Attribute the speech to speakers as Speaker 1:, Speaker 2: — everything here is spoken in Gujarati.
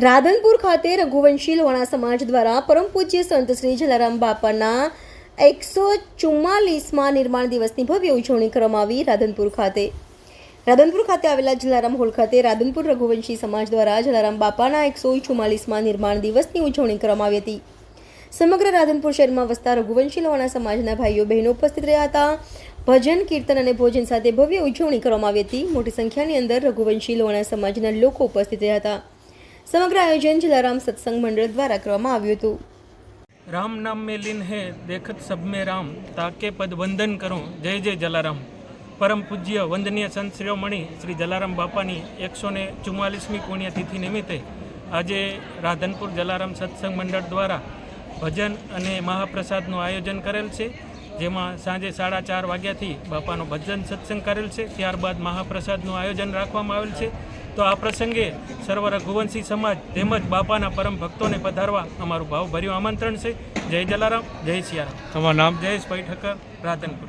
Speaker 1: રાધનપુર ખાતે રઘુવંશી લોણા સમાજ દ્વારા પરમ પૂજ્ય સંત શ્રી જલારામ બાપાના એકસો ચુમ્માલીસમાં નિર્માણ દિવસની ભવ્ય ઉજવણી કરવામાં આવી રાધનપુર ખાતે. રાધનપુર ખાતે આવેલા જલારામ હોલ ખાતે રાધનપુર રઘુવંશી સમાજ દ્વારા જલારામ બાપાના એકસો ચુમ્માલીસમાં નિર્માણ દિવસની ઉજવણી કરવામાં આવી હતી. સમગ્ર રાધનપુર શહેરમાં વસતા રઘુવંશી લોણા સમાજના ભાઈઓ બહેનો ઉપસ્થિત રહ્યા હતા. ભજન, કીર્તન અને ભોજન સાથે ભવ્ય ઉજવણી કરવામાં આવી હતી. મોટી સંખ્યાની અંદર રઘુવંશી લોણા સમાજના લોકો ઉપસ્થિત રહ્યા હતા. સમગ્ર આયોજન જલારામ સત્સંગ મંડળ દ્વારા કરવામાં આવ્યું હતું.
Speaker 2: રામ નામ મેં લીન હે, દેખત સબ મેં રામ, તાકે પદ વંદન કરું, જય જય જલારામ. પરમ પૂજ્ય, વંદનીય સંત શિરોમણી શ્રી જલારામ બાપાની એકસો ને ચુમ્માલીસમી પુણ્યતિથિ નિમિત્તે આજે રાધનપુર જલારામ સત્સંગ મંડળ દ્વારા ભજન અને મહાપ્રસાદનું આયોજન કરેલ છે, જેમાં સાંજે સાડા ચાર વાગ્યાથી બાપાનો ભજન સત્સંગ કરેલ છે. ત્યારબાદ મહાપ્રસાદનું આયોજન રાખવામાં આવેલ છે. તો આ પ્રસંગે સર્વ રઘુવંશી સમાજ તેમજ બાપાના પરમ ભક્તોને પધારવા અમારું ભાવભર્યું આમંત્રણ છે. જય જલારામ જય સિયારામ.
Speaker 3: તમારું નામ?
Speaker 2: જયેશભાઈ ઠક્કર રાધનપુર.